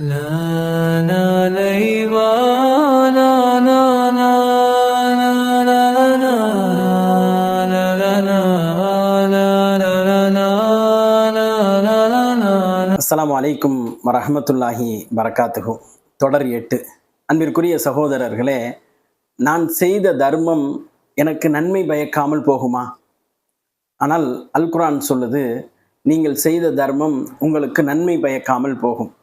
அஸ்லாம் வலைக்கும் வரஹமத்துல்லாஹி வரகாத்துகு தொடர் எட்டு அன்பிற்குரிய சகோதரர்களே நான் செய்த தர்மம் எனக்கு நன்மை பயக்காமல் போகுமா ஆனால் அல்குரான் சொல்லுது நீங்கள் செய்த தர்மம் உங்களுக்கு நன்மை பயக்காமல் போகும்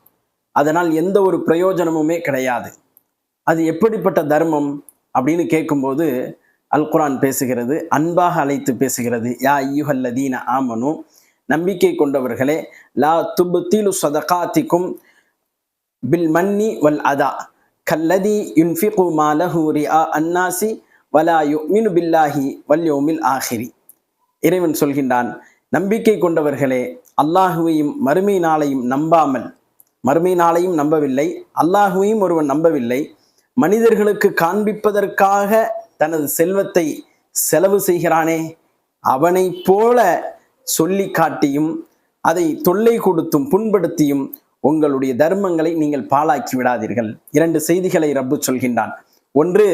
அதனால் எந்த ஒரு பிரயோஜனமுமே கிடையாது. அது எப்படிப்பட்ட தர்மம் அப்படின்னு கேட்கும்போது அல் குரான் பேசுகிறது அன்பாக அழைத்து பேசுகிறது யா ஐயுஹல்லதீன ஆமனு நம்பிக்கை கொண்டவர்களே லா துப்திலு சதகாத்திக்கும் பில் மன்னி வல் அதா கல்லதி யுன்ஃபிகு மாலஹு ரிஆ அன்னாசி வலா யுமினு பில்லாஹி வல் யோமில் ஆஹிரி. இறைவன் சொல்கின்றான் நம்பிக்கை கொண்டவர்களே அல்லாஹுவையும் மறுமை நாளையும் நம்பாமல் மறுமை நாளையும் நம்பவில்லை. அல்லாஹுவையும் ஒருவன் நம்பவில்லை. மனிதர்களுக்கு காண்பிப்பதற்காக தனது செல்வத்தை செலவு செய்கிறானே அவனைப் போல சொல்லி காட்டியும் அதை தொல்லை கொடுத்தும் புண்படுத்தியும் உங்களுடைய தர்மங்களை நீங்கள் பாழாக்கி விடாதீர்கள். இரண்டு செய்திகளை ரப்பு சொல்கின்றான். ஒன்று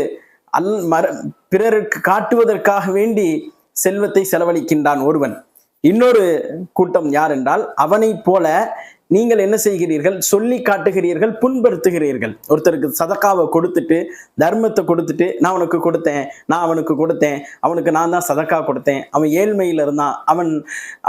அல் மர பிறருக்கு காட்டுவதற்காக வேண்டி செல்வத்தை செலவழிக்கின்றான் ஒருவன். இன்னொரு கூட்டம் யார் என்றால் அவனைப் போல நீங்கள் என்ன செய்கிறீர்கள்? சொல்லி காட்டுகிறீர்கள் புண்படுத்துகிறீர்கள். ஒருத்தருக்கு சதக்காவை கொடுத்துட்டு தர்மத்தை கொடுத்துட்டு நான் அவனுக்கு கொடுத்தேன் நான் அவனுக்கு கொடுத்தேன் அவனுக்கு நான் தான் சதக்கா கொடுத்தேன் அவன் ஏழ்மையில் இருந்தான் அவன்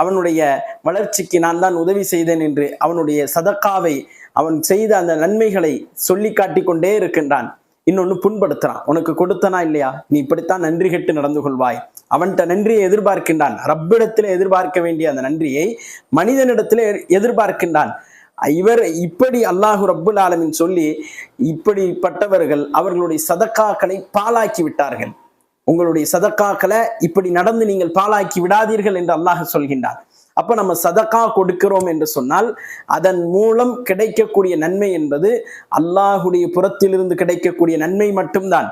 அவனுடைய வளர்ச்சிக்கு நான் தான் உதவி செய்தேன் என்று அவனுடைய சதக்காவை அவன் செய்த அந்த நன்மைகளை சொல்லி காட்டிக்கொண்டே இருக்கின்றான். இன்னொன்று புண்படுத்துறான். உனக்கு கொடுத்தனா இல்லையா? நீ இப்படித்தான் நன்றி கெட்டு நடந்து கொள்வாய். அவன்கிட்ட நன்றியை எதிர்பார்க்கின்றான். ரப்பிடத்தில் எதிர்பார்க்க வேண்டிய அந்த நன்றியை மனிதனிடத்தில் எதிர்பார்க்கின்றான். இவர் இப்படி அல்லாஹு ரப்புல் ஆலமின் சொல்லி இப்படிப்பட்டவர்கள் அவர்களுடைய சதக்காக்களை பாழாக்கி விட்டார்கள். உங்களுடைய சதக்காக்களை இப்படி நடந்து நீங்கள் பாழாக்கி விடாதீர்கள் என்று அல்லாஹ் சொல்கின்றான். அப்ப நம்ம சதக்கா கொடுக்கிறோம் என்று சொன்னால் அதன் மூலம் கிடைக்கக்கூடிய நன்மை என்பது அல்லாஹுடைய புறத்திலிருந்து கிடைக்கக்கூடிய நன்மை மட்டும்தான்.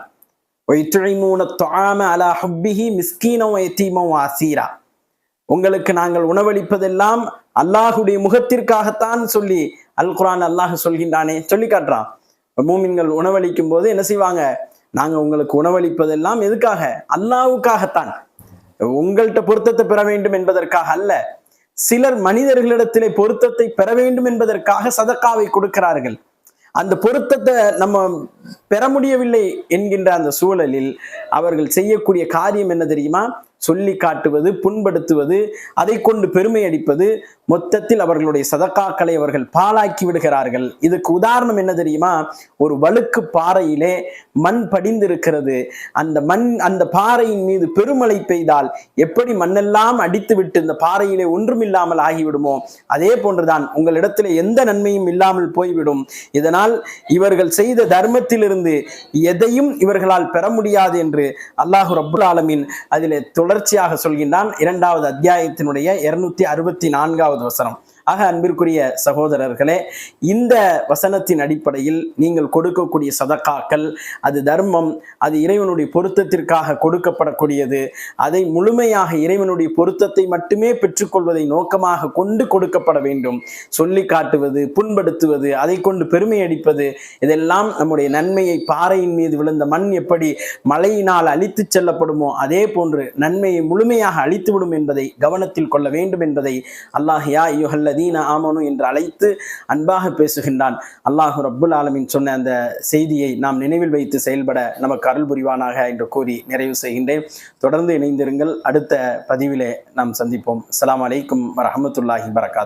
அலா மிஸ்கீனோ எத்தீமோ ஆசீரா உங்களுக்கு நாங்கள் உணவளிப்பதெல்லாம் அல்லாஹுடைய முகத்திற்காகத்தான் சொல்லி அல் குரான் அல்லாஹ் சொல்கின்றானே சொல்லி காட்டுறான் மூமின்கள் உணவளிக்கும் போது என்ன செய்வாங்க? நாங்க உங்களுக்கு உணவளிப்பதெல்லாம் எதுக்காக? அல்லாஹ்வுக்காகத்தான் உங்கள்கிட்ட பொருத்தத்தை பெற வேண்டும் என்பதற்காக அல்ல. சிலர் மனிதர்களிடத்திலே பொருத்தத்தை பெற வேண்டும் என்பதற்காக சதக்காவை கொடுக்கிறார்கள். அந்த பொருத்தத்தை நம்ம பெற முடியவில்லை என்கின்ற அந்த சூழலில் அவர்கள் செய்யக்கூடிய காரியம் என்ன தெரியுமா? சொல்லி காட்டுவது புண்படுத்துவது அதை கொண்டு பெருமை அடிப்பது மொத்தத்தில் அவர்களுடைய சதக்காக்களை அவர்கள் பாழாக்கி விடுகிறார்கள். இதுக்கு உதாரணம் என்ன தெரியுமா? ஒரு வழுக்கு பாறையிலே மண் படிந்திருக்கிறது. அந்த மண் அந்த பாறையின் மீது பெருமழை பெய்தால் எப்படி மண்ணெல்லாம் அடித்து விட்டு இந்த பாறையிலே ஒன்றுமில்லாமல் ஆகிவிடுமோ? அதே போன்றுதான் உங்களிடத்தில் எந்த நன்மையும் இல்லாமல் போய்விடும். இதனால் இவர்கள் செய்த தர்மத்திலிருந்து எதையும் இவர்களால் பெற முடியாது என்று அல்லாஹு ரபுல் ஆலமின் அதிலே தொடர்ச்சியாக சொல்கின்றான். இரண்டாவது அத்தியாயத்தினுடைய இருநூத்தி அறுபத்தி நான்காவது வசனம். ஆக அன்பிற்குரிய சகோதரர்களே இந்த வசனத்தின் அடிப்படையில் நீங்கள் கொடுக்கக்கூடிய சதக்காக்கள் அது தர்மம் அது இறைவனுடைய பொருத்தத்திற்காக கொடுக்கப்படக்கூடியது அதை முழுமையாக இறைவனுடைய பொருத்தத்தை மட்டுமே பெற்றுக்கொள்வதை நோக்கமாக கொண்டு கொடுக்கப்பட வேண்டும். சொல்லி காட்டுவது புண்படுத்துவது அதை கொண்டு பெருமை அடிப்பது இதெல்லாம் நம்முடைய நன்மையை பாறையின் மீது விழுந்த மண் எப்படி மழையினால் அழித்து செல்லப்படுமோ அதே போன்று நன்மையை முழுமையாக அழித்துவிடும் என்பதை கவனத்தில் கொள்ள வேண்டும் என்பதை அல்லாஹ் யா அல்லதீன ஆமனு என்று அழைத்து அன்பாக பேசுகின்றான். அல்லாஹு ரப்புல் ஆலமின் சொன்ன அந்த செய்தியை நாம் நினைவில் வைத்து செயல்பட நமக்கு அருள் புரிவானாக என்று கூறி நிறைவு செய்கின்றேன். தொடர்ந்து இணைந்திருங்கள். அடுத்த பதிவிலே நாம் சந்திப்போம். அலாம் அலைக்கும் வரமத்துல்லாஹி வரகாத்